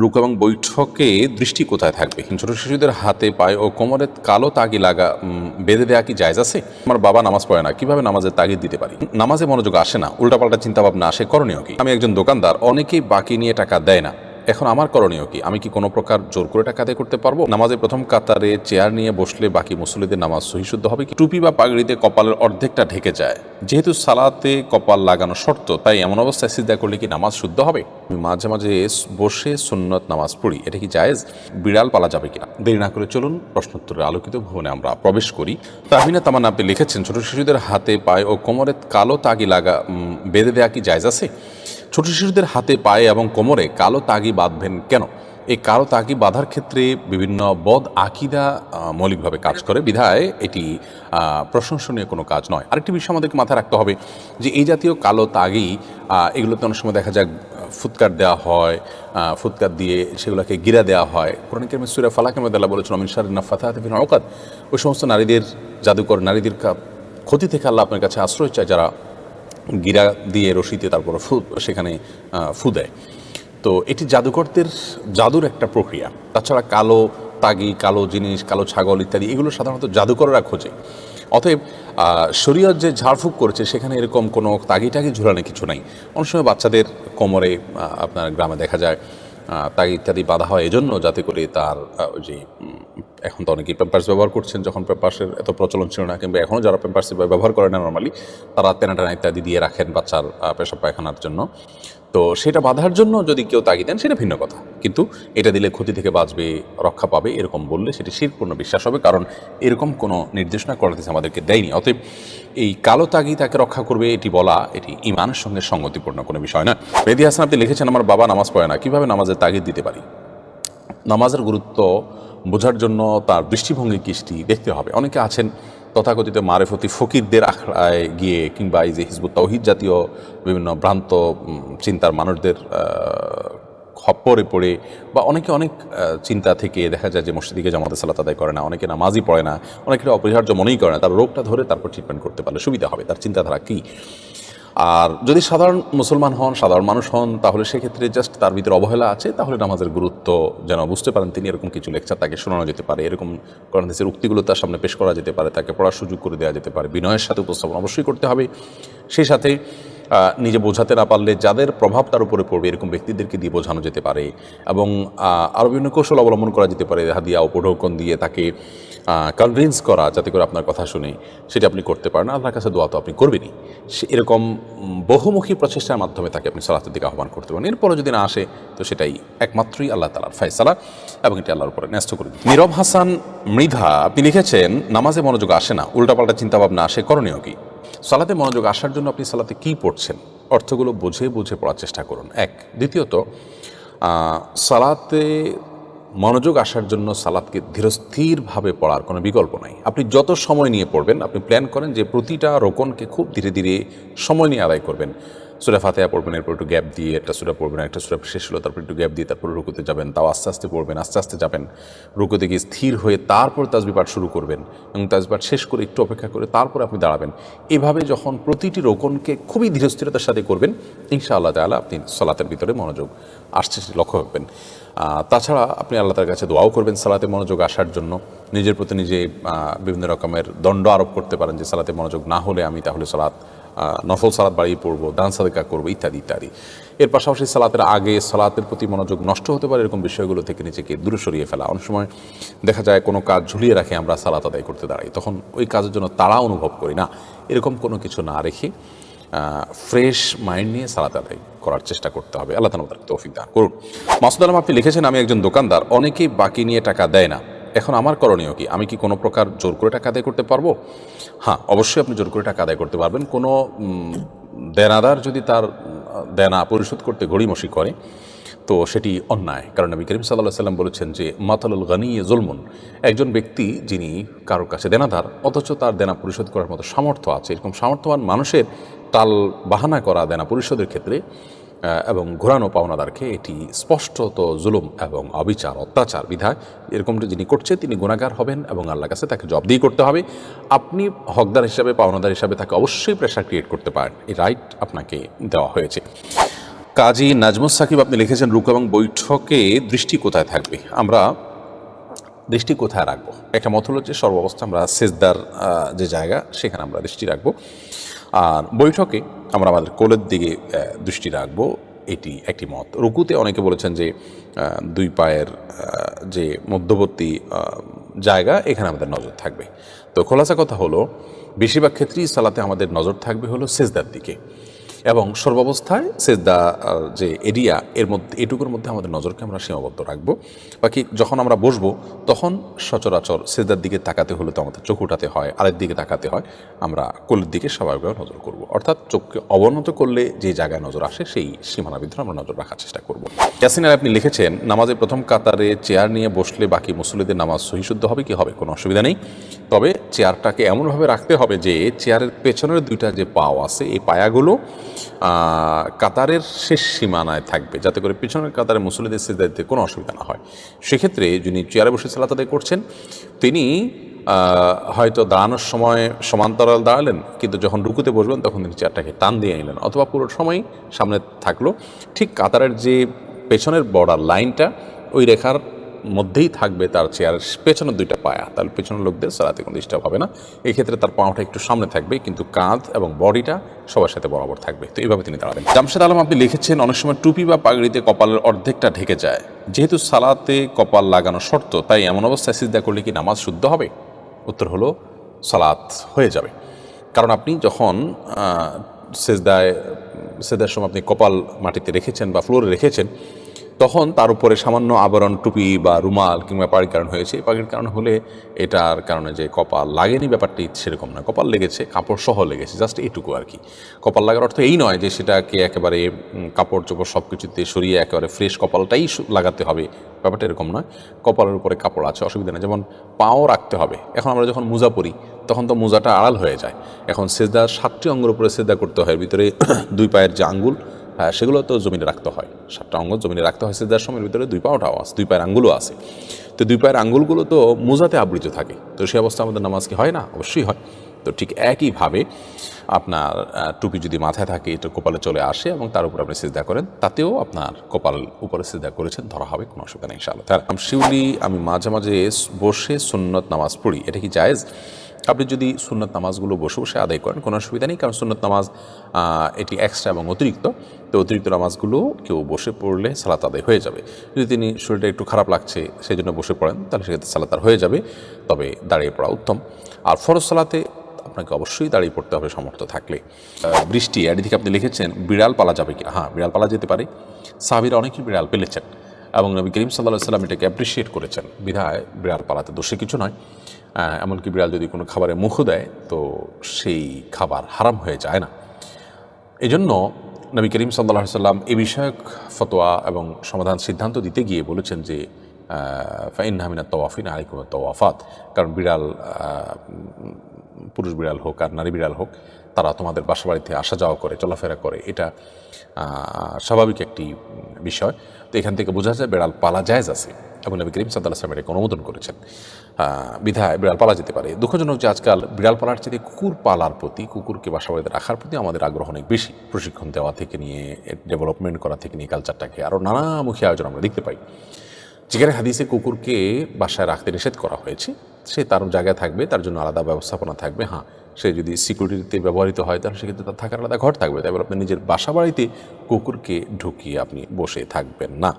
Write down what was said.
রুকু এবং বৈঠকে দৃষ্টি কোথায় থাকবে? ছোট শিশুদের হাতে, পায়ে ও কোমরে কালো তাগি লাগা বেঁধে দেওয়া কি জায়জ আছে? আমার বাবা নামাজ পড়ে না, কীভাবে নামাজের তাগিদ দিতে পারি? নামাজে মনোযোগ আসে না, উল্টাপাল্টা চিন্তা ভাবনা আসে, করণীয় কি? আমি একজন দোকানদার, অনেকেই বাকি নিয়ে টাকা দেয় না। এখন আমার করণীয় কি? আমি কি কোনো প্রকার জোর করে টাকা আদায় করতে পারব? নামাজের প্রথম কাতারে চেয়ার নিয়ে বসলে বাকি মুসল্লিদের নামাজ সহিশুদ্ধ হবে কি? টুপি বা পাগড়িতে কপালের অর্ধেকটা ঢেকে যায়। যেহেতু সালাতে কপাল লাগানো শর্ত, তাই এমন অবস্থায় সিদ্ধা করলে কি নামাজ শুদ্ধ হবে? আমি মাঝে মাঝে বসে সুন্নত নামাজ পড়ি। এটা কি জায়েজ? বিড়াল পালা যাবে কিনা? দেরি না করে চলুন প্রশ্নোত্তরের আলোকিত ভবনে আমরা প্রবেশ করি। তাহমিনা তামান আপনি লিখেছেন, ছোট শিশুদের হাতে পায়ে ও কোমরে কালো তাগি লাগা বেঁধে দেওয়া কি জায়েজ আছে? ছোট শিশুদের হাতে পায়ে এবং কোমরে কালো তাগি বাঁধবেন কেন? এই কালো তাগি বাঁধার ক্ষেত্রে বিভিন্ন বদ আকিদা মৌলিকভাবে কাজ করে। বিধায় এটি প্রশংসনীয় কোনো কাজ নয়। আরেকটি বিষয় আমাদেরকে মাথায় রাখতে হবে যে এই জাতীয় কালো তাগি এগুলোতে অনেক সময় দেখা যায় ফুৎকার দেওয়া হয় ফুৎকার দিয়ে সেগুলোকে গিরা দেওয়া হয়। কোরআন কেমন সুরা ফালাকের মধ্যে বলেছেন অমিন শারিনা ফাতাহাত বিন অকাত ওই সমস্ত নারীদের, জাদুকর নারীদের ক্ষতি থেকে আল্লাহ আপনার কাছে আশ্রয় চায় যারা গিরা দিয়ে রশিতে তারপর ফু, সেখানে ফু দেয়। তো এটি জাদুকরদের জাদুর একটা প্রক্রিয়া। তাছাড়া কালো তাগি, কালো জিনিস, কালো ছাগল ইত্যাদি, এগুলো সাধারণত জাদুকররা খোঁজে। অতএব শরীয়ত যে ঝাড়ফুঁক করেছে, সেখানে এরকম কোনো তাগি টাগি ঝুলানো কিছু নাই। অনেক সময় বাচ্চাদের কোমরে আপনার গ্রামে দেখা যায় তাগি ইত্যাদি বাধা হয় এজন্য যাতে করে তার ওই যে এখন তো অনেকেই পেম্পার্স ব্যবহার করছেন যখন পেম্পার্সের এত প্রচলন ছিল না, কিংবা এখনও যারা পেম্পার্স ব্যবহার করে না নর্মালি তারা তেনাটানা ইত্যাদি দিয়ে রাখেন বাচ্চার পেশা পেশাব পায়খানার জন্য। তো সেটা বাঁধার জন্য যদি কেউ তাগি দেন, সেটা ভিন্ন কথা। কিন্তু এটা দিলে ক্ষতি থেকে বাঁচবে, রক্ষা পাবে, এরকম বললে সেটি শিরপূর্ণ বিশ্বাস হবে, কারণ এরকম কোনো নির্দেশনা করা করাতে আমাদেরকে দেয়নি। অতএব এই কালো তাগি তাকে রক্ষা করবে, এটি বলা, এটি ইমানের সঙ্গে সঙ্গতিপূর্ণ কোনো বিষয় না মেদি হাসান, আপনি লিখেছেন, আমার বাবা নামাজ পড়ে না, কীভাবে নামাজের তাগিদ দিতে পারি? নামাজের গুরুত্ব বোঝার জন্য তার দৃষ্টিভঙ্গি কৃষ্টি দেখতে হবে। অনেকে আছেন তথাকথিত মারেফতি ফকিরদের আখড়ায় গিয়ে কিংবা এই যে হিজবুত তৌহিদ জাতীয় বিভিন্ন ভ্রান্ত চিন্তার মানুষদের খপ্পরে পড়ে বা অনেকে অনেক চিন্তা থেকে দেখা যায় যে মসজিদিকে জামাতে সালাত আদায় করে না, অনেকে নামাজই পড়ে না অনেকে অপরিহার্য মনেই করে না, তার রোগটা ধরে তারপর ট্রিটমেন্ট করতে পারলে সুবিধা হবে, তার চিন্তাধারা কী? আর যদি সাধারণ মুসলমান হন, সাধারণ মানুষ হন, তাহলে সেক্ষেত্রে জাস্ট তার ভিতরে অবহেলা আছে, তাহলে নামাজের গুরুত্ব যেন বুঝতে পারেন, তিনি এরকম কিছু লেকচার তাকে শোনানো যেতে পারে, এরকম করেন্সের উক্তিগুলো তার সামনে পেশ করা যেতে পারে, তাকে পড়ার সুযোগ করে দেওয়া যেতে পারে, বিনয়ের সাথে উপস্থাপন অবশ্যই করতে হবে। সেই সাথে নিজে বোঝাতে না পারলে যাদের প্রভাব তার উপরে পড়বে, এরকম ব্যক্তিদেরকে দিয়ে বোঝানো যেতে পারে এবং আরও বিভিন্ন কৌশল অবলম্বন করা যেতে পারে, হাদিয়া উপঢৌকন দিয়ে তাকে কনভিন্স করা, যাতে করে আপনার কথা শুনে সেটা আপনি করতে পারেন। আল্লাহর কাছে দোয়া তো আপনি করবেনই। সে এরকম বহুমুখী প্রচেষ্টার মাধ্যমে তাকে আপনি সালাতের দিকে আহ্বান করতে পারেন। এরপরে যদি না আসে, তো সেটাই একমাত্রই আল্লাহ তালার ফয়সালা এবং এটি আল্লাহর উপরে ন্যস্ত করে দিন। নীরব হাসান মৃধা, আপনি লিখেছেন, নামাজে মনোযোগ আসে না, উল্টাপাল্টা চিন্তাভাবনা আসে, করণীয় কি? সালাতে মনোযোগ আসার জন্য আপনি সালাতে কী পড়ছেন? অর্থগুলো বুঝে বুঝে পড়ার চেষ্টা করুন। এক। দ্বিতীয়ত সালাতে মনোযোগ আসার জন্য সালাদকে ধীরস্থিরভাবে পড়ার কোনো বিকল্প নাই। আপনি যত সময় নিয়ে পড়বেন, আপনি প্ল্যান করেন যে প্রতিটা রোকনকে খুব ধীরে ধীরে সময় নিয়ে আদায় করবেন। সুরা ফাতেহা পড়বেন, এরপর একটু গ্যাপ দিয়ে একটা সুরা পড়বেন একটা সুরা শেষ হলো, তারপর একটু গ্যাপ দিয়ে তারপর রুকুতে যাবেন। তাও আস্তে আস্তে পড়বেন, আস্তে আস্তে যাবেন। রুকুতে গিয়ে স্থির হয়ে তারপর তাজবি পাঠ শুরু করবেন এবং তাজবি পাঠ শেষ করে একটু অপেক্ষা করে তারপর আপনি দাঁড়াবেন। এভাবে যখন প্রতিটি রোকনকে খুবই ধীরস্থিরতার সাথে করবেন, ইনশাআল্লাহ তাআলা আপনি সলাতের ভিতরে মনোযোগ আসছে লক্ষ্য রাখবেন তাছাড়া আপনি আল্লাহ তার কাছে দোয়াও করবেন সালাতে মনোযোগ আসার জন্য। নিজের প্রতি নিজে বিভিন্ন রকমের দণ্ড আরোপ করতে পারেন যে সালাতে মনোযোগ না হলে আমি তাহলে সালাত নফল সালাত বাড়িয়ে পড়ব, দান সাদেকা করব, ইত্যাদি ইত্যাদি। এর পাশাপাশি সালাতের আগে সালাতের প্রতি মনোযোগ নষ্ট হতে পারে এরকম বিষয়গুলো থেকে নিজেকে দূরে সরিয়ে ফেলা। অনেক সময় দেখা যায় কোনো কাজ ঝুলিয়ে রাখে, আমরা সালাত আদায় করতে দাঁড়াই, তখন ওই কাজের জন্য তাড়া অনুভব করি, না। এরকম কোনো কিছু না রেখে ফ্রেশ মাইন্ড নিয়ে সালাত আদায় করার চেষ্টা করতে হবে। আল্লাহ তালা আমাদেরকে তৌফিক দান করুন। মাসুদ আলম, আপনি লিখেছেন, আমি একজন দোকানদার, অনেকেই বাকি নিয়ে টাকা দেয় না। এখন আমার করণীয় কি? আমি কি কোনো প্রকার জোর করে টাকা আদায় করতে পারব? হ্যাঁ অবশ্যই আপনি জোর করে টাকা আদায় করতে পারবেন। কোনো দেনাদার যদি তার দেনা পরিশোধ করতে গড়িমসি করে তো সেটি অন্যায়। কারণ নবী করিম সাল্লাহ সাল্লাম বলেছেন যে, মাতালুল গানি জুলমুন, একজন ব্যক্তি যিনি কারোর কাছে দেনাদার, অথচ তার দেনা পরিশোধ করার মতো সামর্থ্য আছে, এরকম সামর্থ্যবান মানুষের টাল বাহানা করা দেনা পরিশোধের ক্ষেত্রে এবং ঘোরানো পাওনাদারকে এটি স্পষ্টত জুলুম এবং অবিচার, অত্যাচার বিধায় এরকমটি যিনি করছে, তিনি গুণাগার হবেন এবং আল্লাহর কাছে তাকে জবাবদিহি করতে হবে। আপনি হকদার হিসাবে, পাওনাদার হিসাবে তাকে অবশ্যই প্রেশার ক্রিয়েট করতে পারেন। এই রাইট আপনাকে দেওয়া হয়েছে। কাজী নাজমুস সাকিব, আপনি লিখেছেন রুকু এবং বৈঠকে দৃষ্টি কোথায় থাকবে? আমরা দৃষ্টি কোথায় রাখব? একটা মত হলো যে সর্বাবস্থা আমরা সেজদার যে জায়গা, সেখানে আমরা দৃষ্টি রাখব। আর বৈঠকে আমরা আমাদের কোলের দিকে দৃষ্টি রাখব। এটি একটি মত। রুকুতে অনেকে বলেছেন যে দুই পায়ের যে মধ্যবর্তী জায়গা, এখানে আমাদের নজর থাকবে। তো খোলাসা কথা হলো, বেশিরভাগ ক্ষেত্রেই সালাতে আমাদের নজর থাকবে হলো সেজদার দিকে। এবং সর্বাবস্থায় সেজদা যে এরিয়া, এর মধ্যে, এটুকুর মধ্যে আমাদের নজরকে আমরা সীমাবদ্ধ রাখব। বাকি যখন আমরা বসবো, তখন সচরাচর সেজদার দিকে তাকাতে হলে তো আমাদের চোখ উঠাতে হয় আরেক দিকে তাকাতে হয়। আমরা কোলের দিকে স্বাভাবিকভাবে নজর করব। অর্থাৎ চোখকে অবনত করলে যে জায়গায় নজর আসে, সেই সীমানার ভিতরে আমরা নজর রাখার চেষ্টা করব। ইয়াসিন আপনি লিখেছেন, নামাজের প্রথম কাতারে চেয়ার নিয়ে বসলে বাকি মুসলিদের নামাজ সহিশুদ্ধ হবে কি হবে? কোনো অসুবিধা নেই। তবে চেয়ারটাকে এমনভাবে রাখতে হবে যে, চেয়ারের পেছনের দুইটা যে পাও আছে, এই পায়াগুলো কাতারের শেষ সীমানায় থাকবে। যাতে করে পেছনের কাতারে মুসল্লিদের সিজদা কোনো অসুবিধা না হয়। সেক্ষেত্রে যিনি চেয়ারে বসে সালাত আদায় করছেন, তিনি হয়তো দাঁড়ানোর সময় সমান্তরাল দাঁড়ালেন, কিন্তু যখন রুকুতে বসবেন তখন তিনি চেয়ারটাকে টান দিয়ে নিলেন অথবা পুরো সময় সামনে থাকল। ঠিক কাতারের যে পেছনের বর্ডার লাইনটা ওই রেখার মধ্যেই থাকবে তার চেয়ারের পেছনের দুইটা পায়া। তাহলে পেছনের লোকদের সারাতে কোনো ডিস্টার্ব হবে না। এই ক্ষেত্রে তার পাওয়াটা একটু সামনে থাকবে, কিন্তু কাঁধ এবং বডিটা সবার সাথে বরাবর থাকবে। তো এইভাবে তিনি দাঁড়াবেন। জামশেদ আলম, আপনি লিখেছেন, অনেক সময় টুপি বা পাগড়িতে কপালের অর্ধেকটা ঢেকে যায়। যেহেতু সালাতে কপাল লাগানো শর্ত, তাই এমন অবস্থায় সিজদা করলে কি নামাজ শুদ্ধ হবে? উত্তর হলো, সালাত হয়ে যাবে। কারণ আপনি যখন সেজদায়, সেজদার সময় আপনি কপাল মাটিতে রেখেছেন বা ফ্লোরে রেখেছেন তখন তার উপরে সামান্য আবরণ টুপি বা রুমাল কিংবা পাড়ির কারণ হয়েছে। পাখির কারণ হলে এটার কারণে যে কপাল লাগেনি ব্যাপারটি সেরকম না। কপাল লেগেছে, কাপড় সহ লেগেছে জাস্ট এইটুকু আর কি। কপাল লাগার অর্থ এই নয় যে সেটাকে একেবারে কাপড় চোপড় সব কিছুতে সরিয়ে একেবারে ফ্রেশ কপালটাই লাগাতে হবে। ব্যাপারটা এরকম নয়। কপালের উপরে কাপড় আছে, অসুবিধা নেই। যেমন পাও রাখতে হবে। এখন আমরা যখন মোজা পরি, তখন তো মোজাটা আড়াল হয়ে যায়। এখন সেজদা সাতটি অঙ্গের উপরে সেজদা করতে হয়। ভিতরে দুই পায়ের যে আঙ্গুল সেগুলো তো জমিনে রাখতে হয়। সাতটা অঙ্গ জমিনে রাখতে হয় সেজদার সময়ের ভিতরে দুই পাওটাও আছে, দুই পায়ের আঙ্গুলও আছে। তো দুই পায়ের আঙ্গুলগুলো তো মোজাতে আবৃত থাকে। তো সেই অবস্থা আমাদের নামাজ কি হয় না? অবশ্যই হয়। তো ঠিক একইভাবে আপনার টুপি যদি মাথায় থাকে, এটা কপালে চলে আসে এবং তার উপর আপনি সিজদা করেন, তাতেও আপনার কপাল উপরে সিজদা করেছেন, ধরা হবে, কোনো অসুবিধা নেই তার শিউলি, আমি মাঝে মাঝে বসে সুন্নত নামাজ পড়ি, এটা কি জায়েজ? আপনি যদি সুন্নত নামাজগুলো বসে বসে আদায় করেন, কোনো অসুবিধা নেই, কারণ সুন্নত নামাজ এটি এক্সট্রা এবং অতিরিক্ত। তো অতিরিক্ত নামাজগুলো কেউ বসে পড়লে সালাত আদায় হয়ে যাবে। যদি তিনি শরীরটা একটু খারাপ লাগছে সেই জন্য বসে পড়েন, তাহলে সেক্ষেত্রে সালাত আর হয়ে যাবে, তবে দাঁড়িয়ে পড়া উত্তম। আর ফরজ সালাতে আপনাকে অবশ্যই দাঁড়িয়ে পড়তে হবে সমর্থ থাকলে। বৃষ্টি, এদিকে আপনি লিখেছেন, বিড়াল পালা যাবে কি হ্যাঁ বিড়াল পালা যেতে পারে। সাহাবিরা অনেকেই বিড়াল পেলেছেন। এবং নবী করিম সাল্লাহ সাল্লাম এটাকে অ্যাপ্রিসিয়েট করেছেন। বিধায় বিড়াল পালাতে দোষে কিছু নয়। এমনকি বিড়াল যদি কোনো খাবারে মুখও দেয়, তো সেই খাবার হারাম হয়ে যায় না। এজন্য জন্য নবী করিম সাল্লাহ সাল্লাম এ বিষয়ক ফতোয়া এবং সমাধান সিদ্ধান্ত দিতে গিয়ে বলেছেন যে ফাইন হামিনা তওয়াফিন আলিকুম তওয়াফাত। কারণ বিড়াল পুরুষ বিড়াল হোক আর নারী বিড়াল হোক তারা তোমাদের বাসা বাড়িতে আসা যাওয়া করে, চলাফেরা করে, এটা স্বাভাবিক একটি বিষয়। তো এখান থেকে বোঝা যায় বিড়াল পালা জায়জ আছে। এবং নবী করিম সাল্লাহ সাল্লাম এটাকে অনুমোদন করেছেন। বিধায় বিড়াল পালা যেতে পারে। দুঃখজনক যে আজকাল বিড়াল পালার চেয়ে কুকুর পালার প্রতি, কুকুরকে বাসা বাড়িতে রাখার প্রতি আমাদের আগ্রহ অনেক বেশি। প্রশিক্ষণ দেওয়া থেকে নিয়ে, ডেভেলপমেন্ট করা থেকে নিয়ে, কালচারটাকে আরও নানামুখী আয়োজন আমরা দেখতে পাই। যেখানে হাদিসে কুকুরকে বাসায় রাখতে নিষেধ করা হয়েছে, সে তার জায়গায় থাকবে, তার জন্য আলাদা ব্যবস্থাপনা থাকবে হ্যাঁ। সে যদি সিকিউরিটিতে ব্যবহৃত হয়, তাহলে সেক্ষেত্রে তার থাকার আলাদা ঘর থাকবে। তাই আপনার আপনি নিজের বাসা বাড়িতে কুকুরকে ঢুকিয়ে আপনি বসে থাকবেন না।